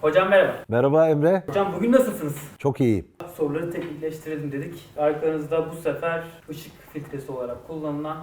Hocam merhaba. Merhaba Emre. Hocam bugün nasılsınız? Çok iyiyim. Soruları teknikleştirelim dedik. Arkanızda bu sefer ışık filtresi olarak kullanılan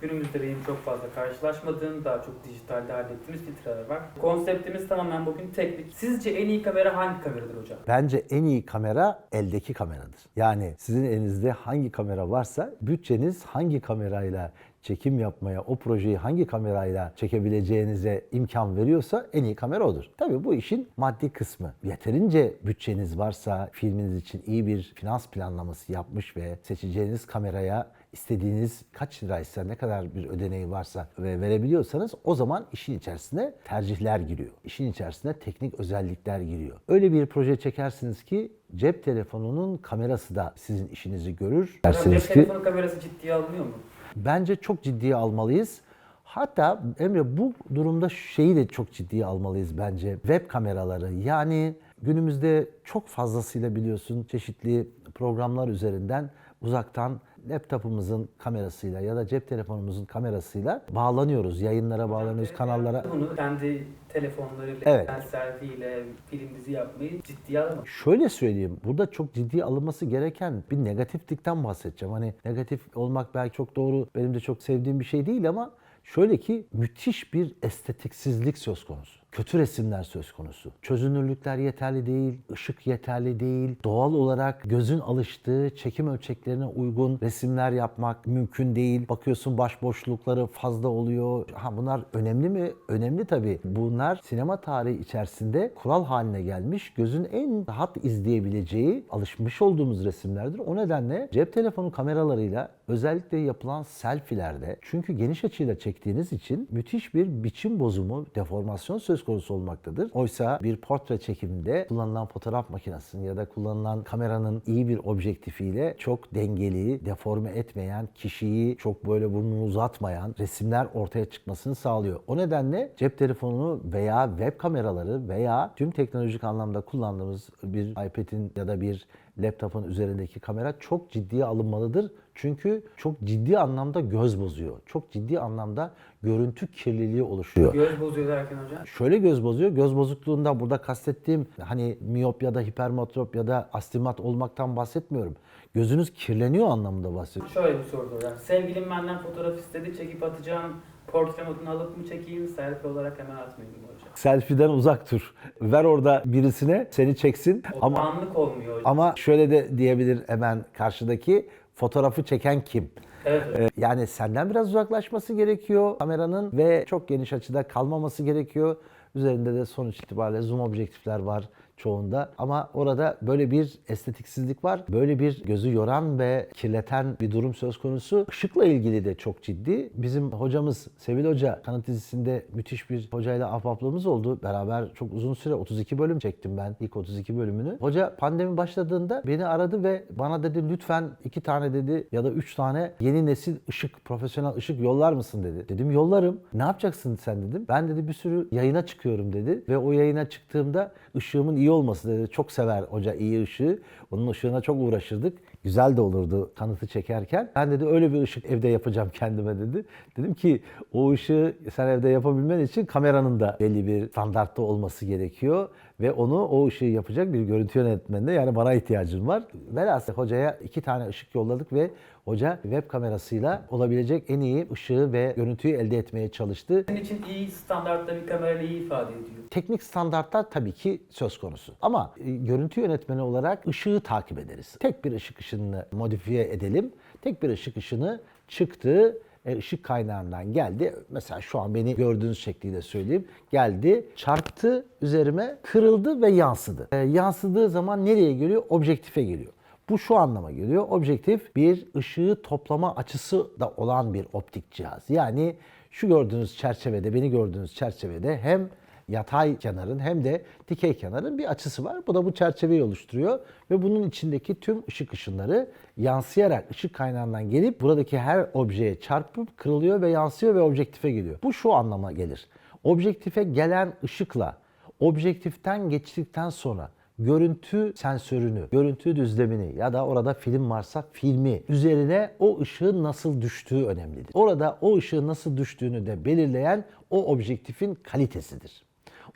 günümüzde benim çok fazla karşılaşmadığım, daha çok dijitalde hallettiğimiz filtreler var. Konseptimiz tamamen bugün teknik. Sizce en iyi kamera hangi kameradır hocam? Bence en iyi kamera eldeki kameradır. Yani sizin elinizde hangi kamera varsa bütçeniz hangi kamerayla çekim yapmaya, o projeyi hangi kamerayla çekebileceğinize imkan veriyorsa en iyi kamera odur. Tabii bu işin maddi kısmı. Yeterince bütçeniz varsa filminiz için iyi bir finans planlaması yapmış ve seçeceğiniz kameraya istediğiniz kaç liraysa ne kadar bir ödeneği varsa ve verebiliyorsanız o zaman işin içerisine tercihler giriyor. İşin içerisine teknik özellikler giriyor. Öyle bir proje çekersiniz ki cep telefonunun kamerası da sizin işinizi görür. Dersiniz cep ki telefonu kamerası ciddiye alınıyor mu? Bence çok ciddiye almalıyız. Hatta Emre bu durumda şeyi de çok ciddiye almalıyız bence. Web kameraları yani günümüzde çok fazlasıyla biliyorsun çeşitli programlar üzerinden uzaktan laptopumuzun kamerasıyla ya da cep telefonumuzun kamerasıyla bağlanıyoruz. Yayınlara bağlanıyoruz, kanallara. Bunu kendi telefonlarıyla, Evet. evet. selfie film dizi yapmayı ciddiye alamaz. Şöyle söyleyeyim, burada çok ciddi alınması gereken bir negatiflikten bahsedeceğim. Hani negatif olmak belki çok doğru, benim de çok sevdiğim bir şey değil ama şöyle ki müthiş bir estetiksizlik söz konusu. Kötü resimler söz konusu. Çözünürlükler yeterli değil, ışık yeterli değil. Doğal olarak gözün alıştığı çekim ölçeklerine uygun resimler yapmak mümkün değil. Bakıyorsun başboşlukları fazla oluyor. Ha bunlar önemli mi? Önemli tabii. Bunlar sinema tarihi içerisinde kural haline gelmiş, gözün en rahat izleyebileceği, alışmış olduğumuz resimlerdir. O nedenle cep telefonu kameralarıyla özellikle yapılan selfielerde çünkü geniş açıyla çektiğiniz için müthiş bir biçim bozumu, deformasyon söz konusu olmaktadır. Oysa bir portre çekiminde kullanılan fotoğraf makinesinin ya da kullanılan kameranın iyi bir objektifiyle çok dengeli, deforme etmeyen, kişiyi çok böyle burnunu uzatmayan resimler ortaya çıkmasını sağlıyor. O nedenle cep telefonu veya web kameraları veya tüm teknolojik anlamda kullandığımız bir iPad'in ya da bir laptopun üzerindeki kamera çok ciddiye alınmalıdır. Çünkü çok ciddi anlamda göz bozuyor. Çok ciddi anlamda görüntü kirliliği oluşuyor. Göz bozuyor derken hocam. Şöyle göz bozuyor. Göz bozukluğunda burada kastettiğim hani miyop ya da hipermetrop ya da astigmat olmaktan bahsetmiyorum. Gözünüz kirleniyor anlamında bahsediyorum. Şöyle bir soru hocam. Sevgilim benden fotoğraf istedi, çekip atacağım. Portre modunu alıp mı çekeyim, selfie olarak hemen atmayayım mı hocam? Selfie'den uzak dur. Ver orada birisine seni çeksin ama olmuyor hocam. ama şöyle de diyebilir hemen karşıdaki fotoğrafı çeken kim? Evet. Ee, Yani senden biraz uzaklaşması gerekiyor kameranın ve çok geniş açıda kalmaması gerekiyor. Üzerinde de sonuç itibariyle zoom objektifler var çoğunda. Ama orada böyle bir estetiksizlik var. Böyle bir gözü yoran ve kirleten bir durum söz konusu. Işıkla ilgili de çok ciddi. Bizim hocamız Sevil Hoca kanıt dizisinde müthiş bir hocayla ahbaplığımız oldu. Beraber çok uzun süre 32 bölüm çektim ben ilk 32 bölümünü. Hoca pandemi başladığında beni aradı ve bana dedi lütfen iki tane dedi ya da üç tane yeni nesil ışık, profesyonel ışık yollar mısın dedi. Dedim yollarım. Ne yapacaksın sen dedim. Ben dedi bir sürü yayına çıkıyorum dedi ve o yayına çıktığımda ışığımın iyi olması dedi. Çok sever hoca iyi ışığı. Onun ışığına çok uğraşırdık. Güzel de olurdu kanıtı çekerken. Ben dedi öyle bir ışık evde yapacağım kendime dedi. Dedim ki o ışığı sen evde yapabilmen için kameranın da belli bir standartta olması gerekiyor. Ve onu o ışığı yapacak bir görüntü yönetmenine yani bana ihtiyacım var. Velhasıl hocaya iki tane ışık yolladık ve hoca web kamerasıyla olabilecek en iyi ışığı ve görüntüyü elde etmeye çalıştı. Sizin için iyi standartta bir kamerayla iyi ifade ediyor. Teknik standartlar tabii ki söz konusu. Ama e, görüntü yönetmeni olarak ışığı takip ederiz. Tek bir ışık ışını modifiye edelim. Tek bir ışık ışını çıktı, e, ışık kaynağından geldi. Mesela şu an beni gördüğünüz şekliyle söyleyeyim. Geldi, çarptı üzerime, kırıldı ve yansıdı. E, yansıdığı zaman nereye geliyor? Objektife geliyor. Bu şu anlama geliyor. Objektif bir ışığı toplama açısı da olan bir optik cihaz. Yani şu gördüğünüz çerçevede, beni gördüğünüz çerçevede hem yatay kenarın hem de dikey kenarın bir açısı var. Bu da bu çerçeveyi oluşturuyor ve bunun içindeki tüm ışık ışınları yansıyarak ışık kaynağından gelip buradaki her objeye çarpıp kırılıyor ve yansıyor ve objektife geliyor. Bu şu anlama gelir. Objektife gelen ışıkla objektiften geçtikten sonra görüntü sensörünü, görüntü düzlemini ya da orada film varsa filmi üzerine o ışığın nasıl düştüğü önemlidir. Orada o ışığın nasıl düştüğünü de belirleyen o objektifin kalitesidir.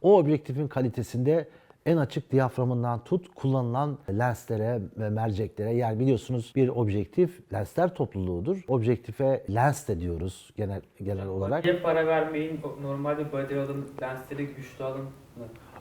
O objektifin kalitesinde en açık diyaframından tut kullanılan lenslere ve merceklere yani biliyorsunuz bir objektif lensler topluluğudur. Objektife lens de diyoruz genel genel olarak. Niye para vermeyin? Normal bir body alın, lensleri güçlü alın.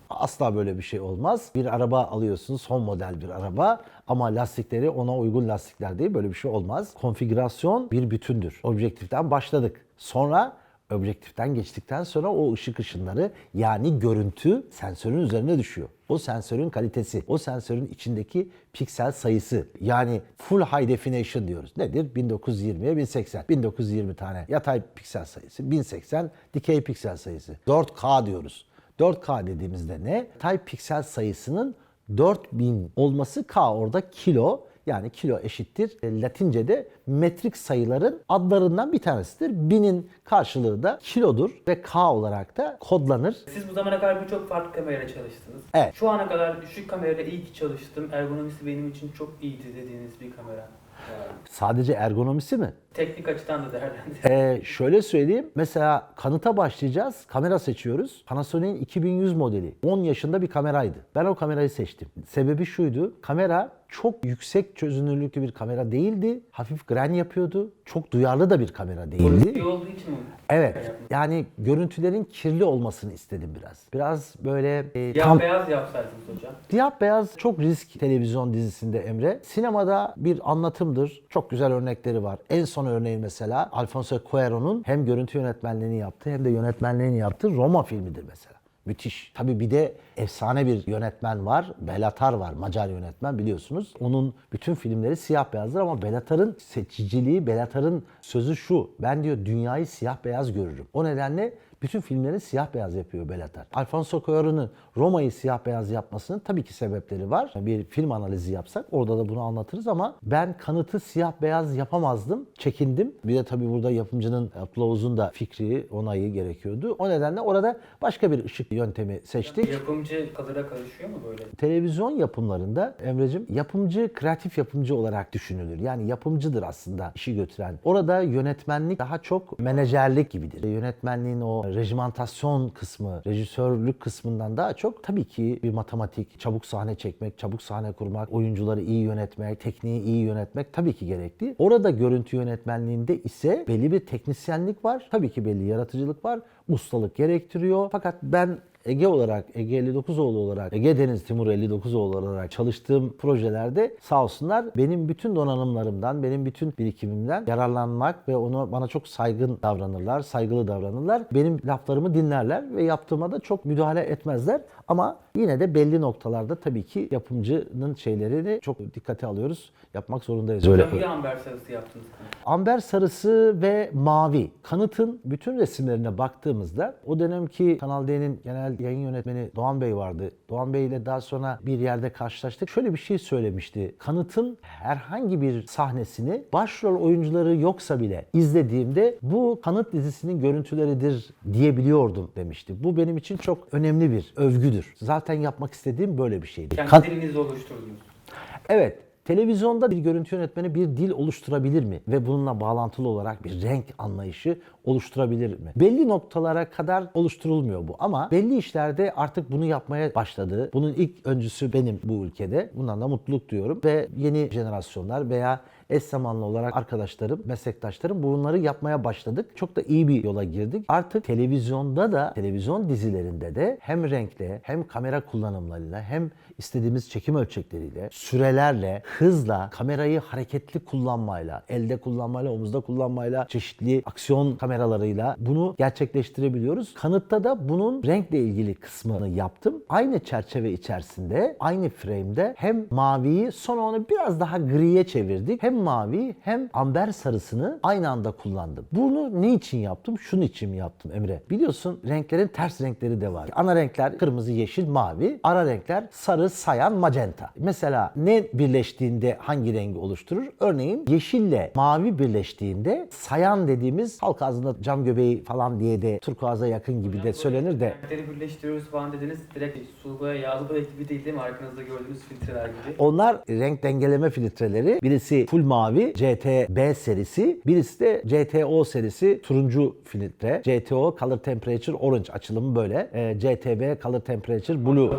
Asla böyle bir şey olmaz. Bir araba alıyorsunuz, son model bir araba ama lastikleri ona uygun lastikler değil. Böyle bir şey olmaz. Konfigürasyon bir bütündür. Objektiften başladık. Sonra objektiften geçtikten sonra o ışık ışınları yani görüntü sensörün üzerine düşüyor. O sensörün kalitesi, o sensörün içindeki piksel sayısı yani full high definition diyoruz. Nedir? 1920'ye 1080. 1920 tane yatay piksel sayısı, 1080 dikey piksel sayısı. 4K diyoruz. 4K dediğimizde ne? Yatay piksel sayısının 4000 olması K orada kilo. Yani kilo eşittir. E, Latince'de metrik sayıların adlarından bir tanesidir. Binin karşılığı da kilodur ve K olarak da kodlanır. Siz bu zamana kadar birçok farklı kamerayla çalıştınız. Evet. Şu ana kadar düşük kamerayla iyi ki çalıştım. Ergonomisi benim için çok iyiydi dediğiniz bir kamera. Yani Sadece ergonomisi mi? Teknik açıdan da değerlendir. Ee, şöyle söyleyeyim. Mesela kanıta başlayacağız. Kamera seçiyoruz. Panasonic'in 2100 modeli. 10 yaşında bir kameraydı. Ben o kamerayı seçtim. Sebebi şuydu. Kamera çok yüksek çözünürlüklü bir kamera değildi. Hafif gren yapıyordu. Çok duyarlı da bir kamera değildi. İyi olduğu için mi? Evet. yaptınız? Yani görüntülerin kirli olmasını istedim biraz. Biraz böyle e, Siyah tam beyaz yapsaydınız hocam. Siyah beyaz çok risk televizyon dizisinde Emre. Sinemada bir anlatımdır. Çok güzel örnekleri var. En son örneği mesela Alfonso Cuarón'un hem görüntü yönetmenliğini yaptığı hem de yönetmenliğini yaptığı Roma filmidir mesela. Müthiş. Tabii bir de efsane bir yönetmen var. Belatar var. Macar yönetmen biliyorsunuz. Onun bütün filmleri siyah beyazdır ama Belatar'ın seçiciliği, Belatar'ın sözü şu. Ben diyor dünyayı siyah beyaz görürüm. O nedenle bütün filmlerini siyah beyaz yapıyor Belatar. Alfonso Cuarón'un Roma'yı siyah beyaz yapmasının tabii ki sebepleri var. Bir film analizi yapsak orada da bunu anlatırız ama ben kanıtı siyah beyaz yapamazdım. Çekindim. Bir de tabii burada yapımcının Abdullah Uzun da fikri, onayı gerekiyordu. O nedenle orada başka bir ışık yöntemi seçtik. Yapımcı kalıra karışıyor mu böyle? Televizyon yapımlarında Emre'cim yapımcı kreatif yapımcı olarak düşünülür. Yani yapımcıdır aslında işi götüren. Orada yönetmenlik daha çok menajerlik gibidir. Yönetmenliğin o rejimentasyon kısmı, rejisörlük kısmından daha çok tabii ki bir matematik, çabuk sahne çekmek, çabuk sahne kurmak, oyuncuları iyi yönetmek, tekniği iyi yönetmek tabii ki gerekli. Orada görüntü yönetmenliğinde ise belli bir teknisyenlik var. Tabii ki belli yaratıcılık var. Ustalık gerektiriyor. Fakat ben Ege olarak, Ege 59 oğlu olarak, Ege Deniz Timur 59 oğlu olarak çalıştığım projelerde sağ olsunlar benim bütün donanımlarımdan, benim bütün birikimimden yararlanmak ve onu bana çok saygın davranırlar, saygılı davranırlar. Benim laflarımı dinlerler ve yaptığıma da çok müdahale etmezler. Ama yine de belli noktalarda tabii ki yapımcının şeylerini çok dikkate alıyoruz. Yapmak zorundayız. Öyle. Bir amber sarısı yaptınız. Amber sarısı ve mavi. Kanıtın bütün resimlerine baktığımızda o dönemki Kanal D'nin genel yayın yönetmeni Doğan Bey vardı. Doğan Bey ile daha sonra bir yerde karşılaştık. Şöyle bir şey söylemişti. Kanıtın herhangi bir sahnesini başrol oyuncuları yoksa bile izlediğimde bu Kanıt dizisinin görüntüleridir diyebiliyordum demişti. Bu benim için çok önemli bir övgüdür. Zaten yapmak istediğim böyle bir şeydi. Kendi Kan- oluşturdunuz. Evet. Televizyonda bir görüntü yönetmeni bir dil oluşturabilir mi? Ve bununla bağlantılı olarak bir renk anlayışı oluşturabilir mi? Belli noktalara kadar oluşturulmuyor bu ama belli işlerde artık bunu yapmaya başladı. Bunun ilk öncüsü benim bu ülkede. Bundan da mutluluk duyuyorum ve yeni jenerasyonlar veya eş zamanlı olarak arkadaşlarım, meslektaşlarım bunları yapmaya başladık. Çok da iyi bir yola girdik. Artık televizyonda da, televizyon dizilerinde de hem renkle, hem kamera kullanımlarıyla, hem istediğimiz çekim ölçekleriyle, sürelerle, hızla, kamerayı hareketli kullanmayla, elde kullanmayla, omuzda kullanmayla, çeşitli aksiyon kameralarıyla bunu gerçekleştirebiliyoruz. Kanıtta da bunun renkle ilgili kısmını yaptım. Aynı çerçeve içerisinde, aynı frame'de hem maviyi sonra onu biraz daha griye çevirdik. Hem mavi hem amber sarısını aynı anda kullandım. Bunu ne için yaptım? Şunun için yaptım Emre? Biliyorsun renklerin ters renkleri de var. Ana renkler kırmızı, yeşil, mavi. Ara renkler sarı, sayan, magenta. Mesela ne birleştiğinde hangi rengi oluşturur? Örneğin yeşille mavi birleştiğinde sayan dediğimiz halk ağzında cam göbeği falan diye de turkuaza yakın gibi de söylenir de Renkleri birleştiriyoruz falan dediniz. Direkt sulu boya, yağlı boya gibi değil değil mi? Arkanızda gördüğünüz filtreler gibi. Onlar renk dengeleme filtreleri. Birisi full mavi CTB serisi. Birisi de CTO serisi turuncu filtre. CTO Color Temperature Orange açılımı böyle. Ee, CTB Color Temperature Blue.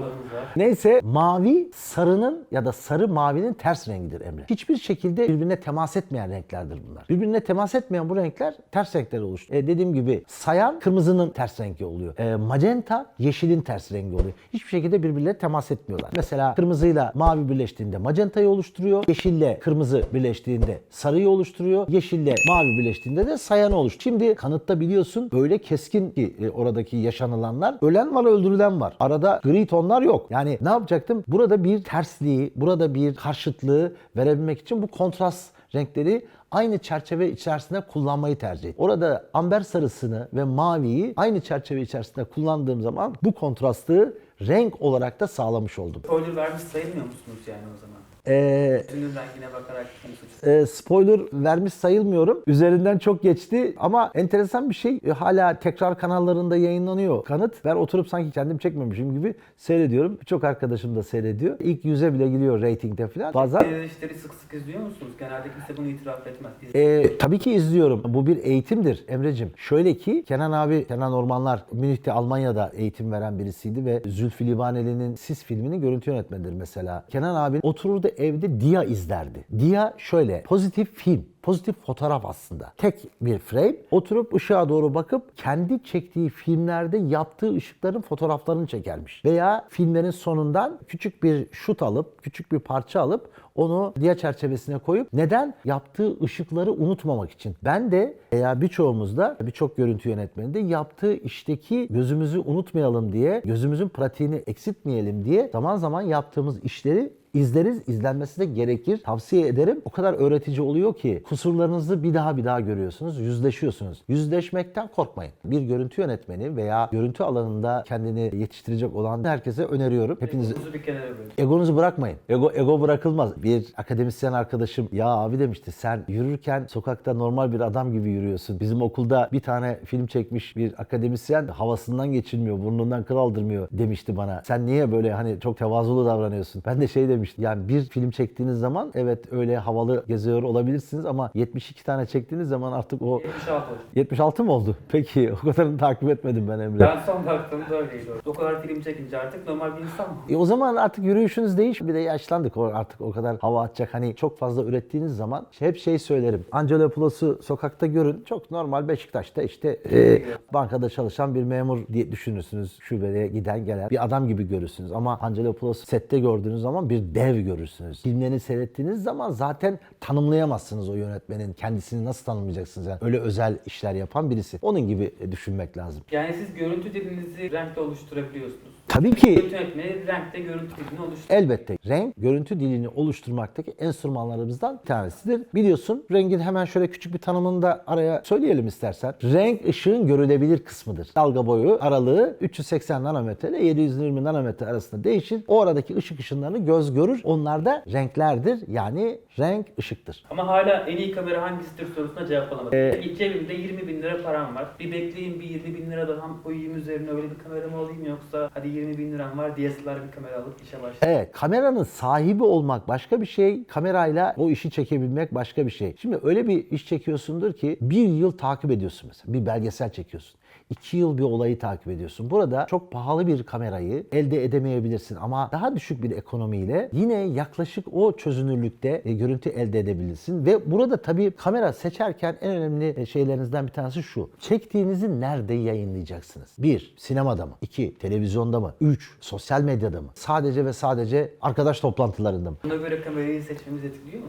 Neyse mavi sarının ya da sarı mavinin ters rengidir Emre. Hiçbir şekilde birbirine temas etmeyen renklerdir bunlar. Birbirine temas etmeyen bu renkler ters renkler oluşturuyor. E, dediğim gibi sayan kırmızının ters rengi oluyor. E, magenta yeşilin ters rengi oluyor. Hiçbir şekilde birbirleriyle temas etmiyorlar. Mesela kırmızıyla mavi birleştiğinde magentayı oluşturuyor. Yeşille kırmızı birleştiğinde sarıyı oluşturuyor. Yeşille mavi birleştiğinde de sayanı oluşturuyor. Şimdi kanıtta biliyorsun böyle keskin ki e, oradaki yaşanılanlar ölen var öldürülen var. Arada gri tonlar yok. Yani ne yapacaktım? Burada bir tersliği, burada bir karşıtlığı verebilmek için bu kontrast renkleri aynı çerçeve içerisinde kullanmayı tercih ettim. Orada amber sarısını ve maviyi aynı çerçeve içerisinde kullandığım zaman bu kontrastı renk olarak da sağlamış oldum. Spoiler vermiş sayılmıyor musunuz yani o zaman? Ee, Tünün rengine bakarak kim suçlu? e, spoiler vermiş sayılmıyorum. Üzerinden çok geçti ama enteresan bir şey. E, hala tekrar kanallarında yayınlanıyor kanıt. Ben oturup sanki kendim çekmemişim gibi seyrediyorum. Birçok arkadaşım da seyrediyor. İlk yüze bile giriyor reytingde falan. Bazen Seyircileri sık sık izliyor musunuz? Genelde kimse bunu itiraf etmez. İz- E, tabii ki izliyorum. Bu bir eğitimdir Emre'cim. Şöyle ki Kenan abi, Kenan Ormanlar Münih'te Almanya'da eğitim veren birisiydi ve Zülfü Livaneli'nin Sis filminin görüntü yönetmenidir mesela. Kenan abi otururdu evde Dia izlerdi. Dia şöyle pozitif film. Pozitif fotoğraf aslında. Tek bir frame. Oturup ışığa doğru bakıp kendi çektiği filmlerde yaptığı ışıkların fotoğraflarını çekermiş. Veya filmlerin sonundan küçük bir şut alıp, küçük bir parça alıp onu diğer çerçevesine koyup neden? Yaptığı ışıkları unutmamak için. Ben de veya birçoğumuz da birçok görüntü yönetmeni de yaptığı işteki gözümüzü unutmayalım diye, gözümüzün pratiğini eksiltmeyelim diye zaman zaman yaptığımız işleri izleriz, izlenmesi de gerekir. Tavsiye ederim. O kadar öğretici oluyor ki kusurlarınızı bir daha bir daha görüyorsunuz, yüzleşiyorsunuz. Yüzleşmekten korkmayın. Bir görüntü yönetmeni veya görüntü alanında kendini yetiştirecek olan herkese öneriyorum. Hepiniz Egonuzu bir kenara bırakın. Egonuzu bırakmayın. Ego ego bırakılmaz. Bir akademisyen arkadaşım ya abi demişti sen yürürken sokakta normal bir adam gibi yürüyorsun. Bizim okulda bir tane film çekmiş bir akademisyen havasından geçilmiyor, burnundan kıl aldırmıyor demişti bana. Sen niye böyle hani çok tevazulu davranıyorsun? Ben de şey demiştim. Yani bir film çektiğiniz zaman evet öyle havalı geziyor olabilirsiniz ama 72 tane çektiğiniz zaman artık o 76 oldu. 76 mı oldu? Peki o kadarını takip etmedim ben Emre. Ben son baktığımda öyleydi. O kadar film çekince artık normal bir insan mı? E o zaman artık yürüyüşünüz değiş. Bir de yaşlandık. Artık o kadar hava atacak. Hani çok fazla ürettiğiniz zaman hep şey söylerim. Angelopoulos'u sokakta görün. Çok normal Beşiktaş'ta işte e, bankada çalışan bir memur diye düşünürsünüz. Şubeye giden gelen bir adam gibi görürsünüz. Ama Angelopoulos sette gördüğünüz zaman bir dev görürsünüz. Filmlerini seyrettiğiniz zaman zaten tanımlayamazsınız o yönetmenin. Kendisini nasıl tanımlayacaksınız? Yani öyle özel işler yapan birisi. Onun gibi düşünmek lazım. Yani siz görüntü dilinizi renkle oluşturabiliyorsunuz. Tabii ki Görüntü yönetmeni renkte görüntü dilini oluşturuyor. Elbette renk görüntü dilini oluşturmaktaki enstrümanlarımızdan bir tanesidir. Biliyorsun rengin hemen şöyle küçük bir tanımını da araya söyleyelim istersen. Renk ışığın görülebilir kısmıdır. Dalga boyu aralığı 380 nanometre ile 720 nanometre arasında değişir. O aradaki ışık ışınlarını göz görür. Onlar da renklerdir. Yani renk ışıktır. Ama hala en iyi kamera hangisidir sorusuna cevap alamadım. Ee, Peki cebimde 20 bin lira param var. Bir bekleyeyim bir 20 bin lira daha koyayım üzerine öyle bir kamera mı alayım yoksa hadi 20 bin liram var DSLR bir kamera alıp işe başlayayım. Evet, kameranın sahibi olmak başka bir şey, kamerayla o işi çekebilmek başka bir şey. Şimdi öyle bir iş çekiyorsundur ki bir yıl takip ediyorsun mesela, bir belgesel çekiyorsun. İki yıl bir olayı takip ediyorsun. Burada çok pahalı bir kamerayı elde edemeyebilirsin ama daha düşük bir ekonomiyle yine yaklaşık o çözünürlükte e, görüntü elde edebilirsin. Ve burada tabii kamera seçerken en önemli e, şeylerinizden bir tanesi şu. Çektiğinizi nerede yayınlayacaksınız? Bir, sinemada mı? İki, televizyonda mı? Üç, sosyal medyada mı? Sadece ve sadece arkadaş toplantılarında mı? Buna göre kamerayı seçmemiz etkiliyor mu?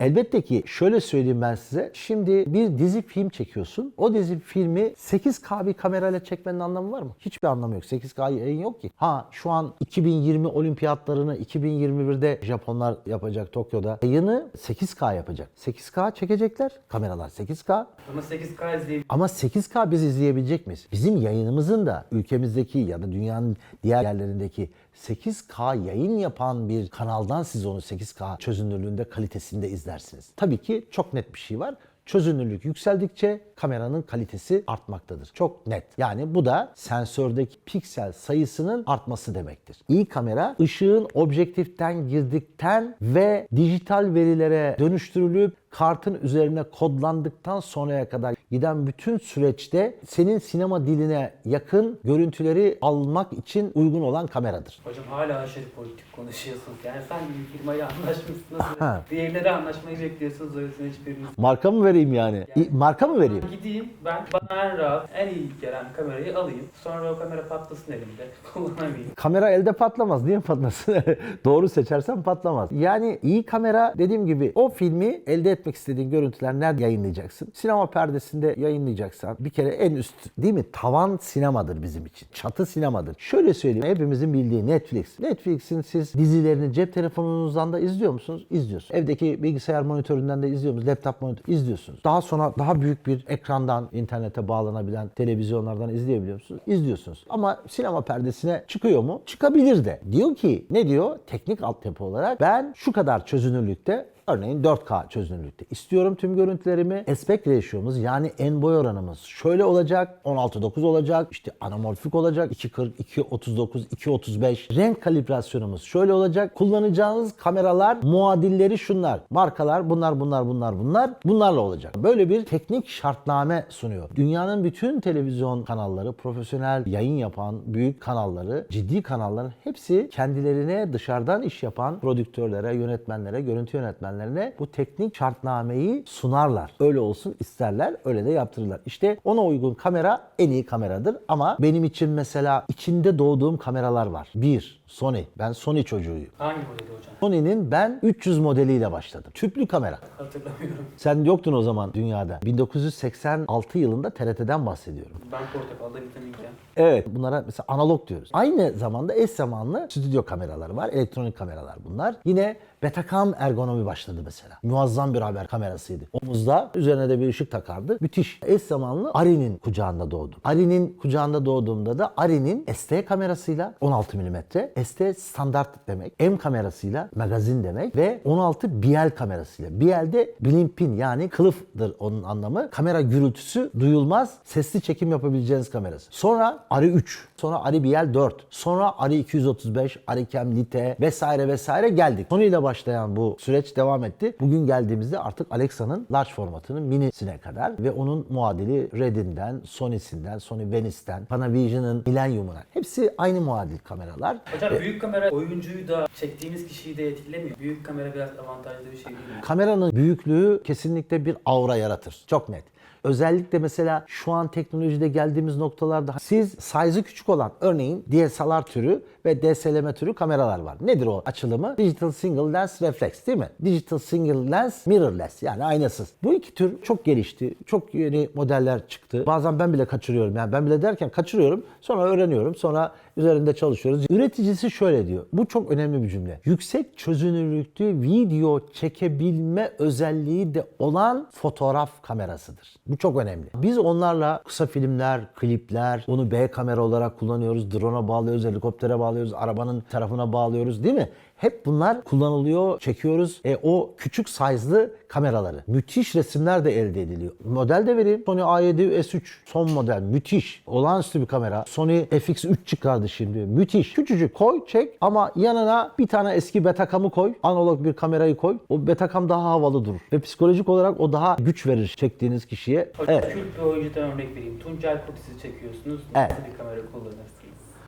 Elbette ki şöyle söyleyeyim ben size. Şimdi bir dizi film çekiyorsun. O dizi filmi 8K bir kamerayla çekmenin anlamı var mı? Hiçbir anlamı yok. 8K yayın yok ki. Ha şu an 2020 olimpiyatlarını 2021'de Japonlar yapacak Tokyo'da. Yayını 8K yapacak. 8K çekecekler. Kameralar 8K. Ama 8K izleyip Ama 8K biz izleyebilecek miyiz? Bizim yayınımızın da ülkemizdeki ya da dünyanın diğer yerlerindeki 8K yayın yapan bir kanaldan siz onu 8K çözünürlüğünde kalitesinde izlersiniz. Tabii ki çok net bir şey var. Çözünürlük yükseldikçe kameranın kalitesi artmaktadır. Çok net. Yani bu da sensördeki piksel sayısının artması demektir. İyi kamera ışığın objektiften girdikten ve dijital verilere dönüştürülüp kartın üzerine kodlandıktan sonraya kadar giden bütün süreçte senin sinema diline yakın görüntüleri almak için uygun olan kameradır. Hocam hala aşırı politik konuşuyorsunuz. Yani sanki bir firmayla anlaşmışsınız. Ha. Diğerleri anlaşmayı bekliyorsunuz. Öylesine hiçbiriniz. Marka mı vereyim yani? İ- Marka mı vereyim? Gideyim ben bana en rahat, en iyi gelen kamerayı alayım. Sonra o kamera patlasın elimde. Kullanamayayım. Kamera elde patlamaz. Niye patlasın? Doğru seçersen patlamaz. Yani iyi kamera dediğim gibi o filmi elde etmek istediğin görüntüler nerede yayınlayacaksın? Sinema perdesinde yayınlayacaksan bir kere en üst değil mi? Tavan sinemadır bizim için. Çatı sinemadır. Şöyle söyleyeyim. Hepimizin bildiği Netflix. Netflix'in siz dizilerini cep telefonunuzdan da izliyor musunuz? İzliyorsunuz. Evdeki bilgisayar monitöründen de izliyor musunuz? Laptop monitör izliyorsunuz. Daha sonra daha büyük bir ekrandan internete bağlanabilen televizyonlardan izleyebiliyor musunuz? İzliyorsunuz. Ama sinema perdesine çıkıyor mu? Çıkabilir de. Diyor ki ne diyor? Teknik altyapı olarak ben şu kadar çözünürlükte Örneğin 4K çözünürlükte. İstiyorum tüm görüntülerimi. Aspect ratio'muz yani en boy oranımız şöyle olacak. 16.9 olacak. işte anamorfik olacak. 2.40, 2.39, 2.35. Renk kalibrasyonumuz şöyle olacak. Kullanacağınız kameralar muadilleri şunlar. Markalar bunlar bunlar bunlar bunlar. Bunlarla olacak. Böyle bir teknik şartname sunuyor. Dünyanın bütün televizyon kanalları, profesyonel yayın yapan büyük kanalları, ciddi kanalların hepsi kendilerine dışarıdan iş yapan prodüktörlere, yönetmenlere, görüntü yönetmenlerine bu teknik şartnameyi sunarlar. Öyle olsun isterler, öyle de yaptırırlar. İşte ona uygun kamera en iyi kameradır ama benim için mesela içinde doğduğum kameralar var. Bir, Sony. Ben Sony çocuğuyum. Hangi modeli hocam? Sony'nin ben 300 modeliyle başladım. Tüplü kamera. Hatırlamıyorum. Sen yoktun o zaman dünyada. 1986 yılında TRT'den bahsediyorum. Ben portakalda vitaminken. Evet bunlara mesela analog diyoruz. Aynı zamanda eş zamanlı stüdyo kameraları var. Elektronik kameralar bunlar. Yine Betacam ergonomi başladı mesela. Muazzam bir haber kamerasıydı. Omuzda üzerine de bir ışık takardı. Müthiş. Eş zamanlı Ari'nin kucağında doğdum. Ari'nin kucağında doğduğumda da Ari'nin ST kamerasıyla 16 mm. ST standart demek. M kamerasıyla magazin demek ve 16 BL kamerasıyla. BL de blimpin yani kılıftır onun anlamı. Kamera gürültüsü duyulmaz. Sesli çekim yapabileceğiniz kamerası. Sonra Ari 3. Sonra Ari BL 4. Sonra Ari 235, Ari Cam Lite vesaire vesaire geldik. Sony ile başlayan bu süreç devam etti. Bugün geldiğimizde artık Alexa'nın large formatının minisine kadar ve onun muadili Red'inden, Sony'sinden, Sony Venice'den, Panavision'ın Millennium'una hepsi aynı muadil kameralar. Hocam büyük kamera oyuncuyu da çektiğimiz kişiyi de etkilemiyor. Büyük kamera biraz avantajlı bir şey değil mi? Kameranın büyüklüğü kesinlikle bir aura yaratır. Çok net. Özellikle mesela şu an teknolojide geldiğimiz noktalarda siz size'ı küçük olan örneğin DSLR türü ve DSLM türü kameralar var. Nedir o açılımı? Digital Single Lens Reflex değil mi? Digital Single Lens Mirrorless yani aynasız. Bu iki tür çok gelişti. Çok yeni modeller çıktı. Bazen ben bile kaçırıyorum. Yani ben bile derken kaçırıyorum. Sonra öğreniyorum. Sonra üzerinde çalışıyoruz. Üreticisi şöyle diyor. Bu çok önemli bir cümle. Yüksek çözünürlüklü video çekebilme özelliği de olan fotoğraf kamerasıdır. Bu çok önemli. Biz onlarla kısa filmler, klipler, onu B kamera olarak kullanıyoruz. Drone'a bağlıyoruz, helikoptere bağlıyoruz, arabanın tarafına bağlıyoruz değil mi? Hep bunlar kullanılıyor, çekiyoruz. E, o küçük size'lı kameraları. Müthiş resimler de elde ediliyor. Model de vereyim. Sony A7 S3 son model. Müthiş. Olağanüstü bir kamera. Sony FX3 çıkardı şimdi. Müthiş. Küçücük koy, çek ama yanına bir tane eski Betacam'ı koy. Analog bir kamerayı koy. O Betacam daha havalı durur. Ve psikolojik olarak o daha güç verir çektiğiniz kişiye. Hocam Evet. kült bir oyuncudan örnek vereyim. Tuncay Kurtiz'i çekiyorsunuz. Evet. Nasıl bir kamera kullanırsınız?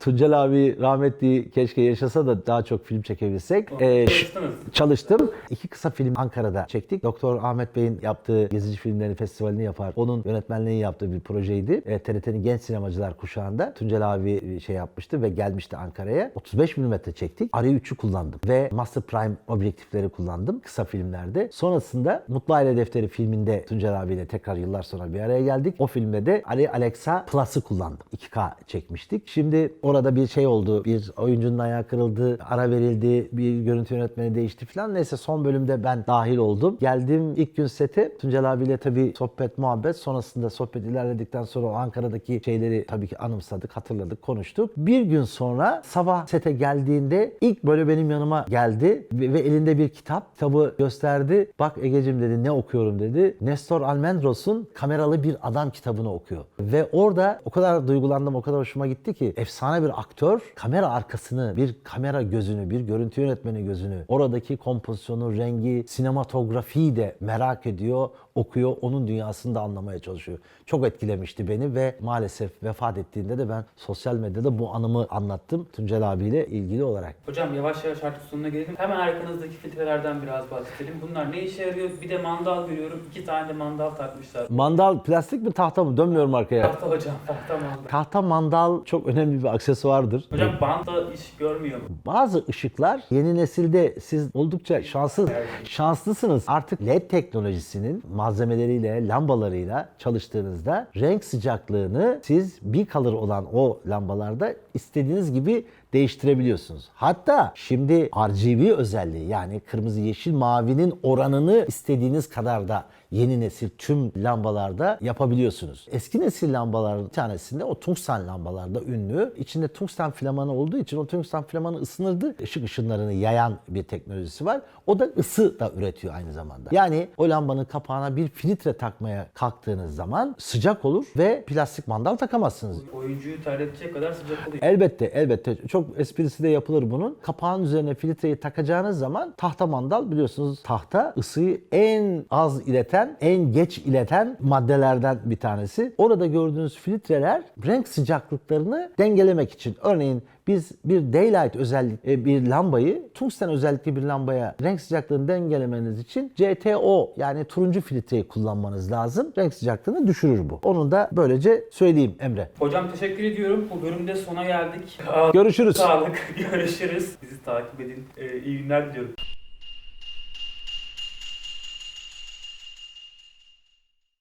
Tuncel abi rahmetli keşke yaşasa da daha çok film çekebilsek. Ee, ş- Çalıştınız. Çalıştım. İki kısa film Ankara'da çektik. Doktor Ahmet Bey'in yaptığı Gezici Filmleri Festivali'ni yapar. Onun yönetmenliğini yaptığı bir projeydi. E, TRT'nin genç sinemacılar kuşağında Tuncel abi şey yapmıştı ve gelmişti Ankara'ya. 35 mm çektik. 3'ü kullandım ve Master Prime objektifleri kullandım kısa filmlerde. Sonrasında Mutlu Aile Defteri filminde Tuncel abiyle tekrar yıllar sonra bir araya geldik. O filmde de Arri Alexa Plus'ı kullandım. 2K çekmiştik. Şimdi orada orada bir şey oldu. Bir oyuncunun ayağı kırıldı, ara verildi, bir görüntü yönetmeni değişti falan. Neyse son bölümde ben dahil oldum. Geldim ilk gün sete. Tuncel abiyle tabii sohbet, muhabbet. Sonrasında sohbet ilerledikten sonra Ankara'daki şeyleri tabii ki anımsadık, hatırladık, konuştuk. Bir gün sonra sabah sete geldiğinde ilk böyle benim yanıma geldi ve, elinde bir kitap. Kitabı gösterdi. Bak Egeciğim dedi ne okuyorum dedi. Nestor Almendros'un Kameralı Bir Adam kitabını okuyor. Ve orada o kadar duygulandım, o kadar hoşuma gitti ki efsane bir aktör kamera arkasını, bir kamera gözünü, bir görüntü yönetmeni gözünü, oradaki kompozisyonu, rengi, sinematografiyi de merak ediyor, okuyor, onun dünyasını da anlamaya çalışıyor. Çok etkilemişti beni ve maalesef vefat ettiğinde de ben sosyal medyada bu anımı anlattım Tuncel abiyle ilgili olarak. Hocam yavaş yavaş artık sonuna gelelim. Hemen arkanızdaki filtrelerden biraz bahsedelim. Bunlar ne işe yarıyor? Bir de mandal görüyorum. İki tane de mandal takmışlar. Mandal plastik mi tahta mı? Dönmüyorum arkaya. Tahta hocam, tahta mandal. Tahta mandal çok önemli bir aksesuardır. Hocam banda iş görmüyor mu? Bazı ışıklar yeni nesilde siz oldukça şanslı şanslısınız. Artık LED teknolojisinin malzemeleriyle, lambalarıyla çalıştığınızda renk sıcaklığını siz bir kalır olan o lambalarda istediğiniz gibi değiştirebiliyorsunuz. Hatta şimdi RGB özelliği yani kırmızı, yeşil, mavinin oranını istediğiniz kadar da yeni nesil tüm lambalarda yapabiliyorsunuz. Eski nesil lambaların bir tanesinde o tungsten lambalarda ünlü. İçinde tungsten filamanı olduğu için o tungsten filamanı ısınırdı. Işık ışınlarını yayan bir teknolojisi var. O da ısı da üretiyor aynı zamanda. Yani o lambanın kapağına bir filtre takmaya kalktığınız zaman sıcak olur ve plastik mandal takamazsınız. Oyuncuyu terletecek kadar sıcak oluyor. Elbette elbette çok esprisi de yapılır bunun. Kapağın üzerine filtreyi takacağınız zaman tahta mandal biliyorsunuz tahta ısıyı en az ileten, en geç ileten maddelerden bir tanesi. Orada gördüğünüz filtreler renk sıcaklıklarını dengelemek için. Örneğin biz bir daylight özellik e, bir lambayı tungsten özellikli bir lambaya renk sıcaklığını dengelemeniz için CTO yani turuncu filtreyi kullanmanız lazım. Renk sıcaklığını düşürür bu. Onu da böylece söyleyeyim Emre. Hocam teşekkür ediyorum. Bu bölümde sona geldik. Görüşürüz. Sağlık. Görüşürüz. Bizi takip edin. Ee, iyi günler diliyorum.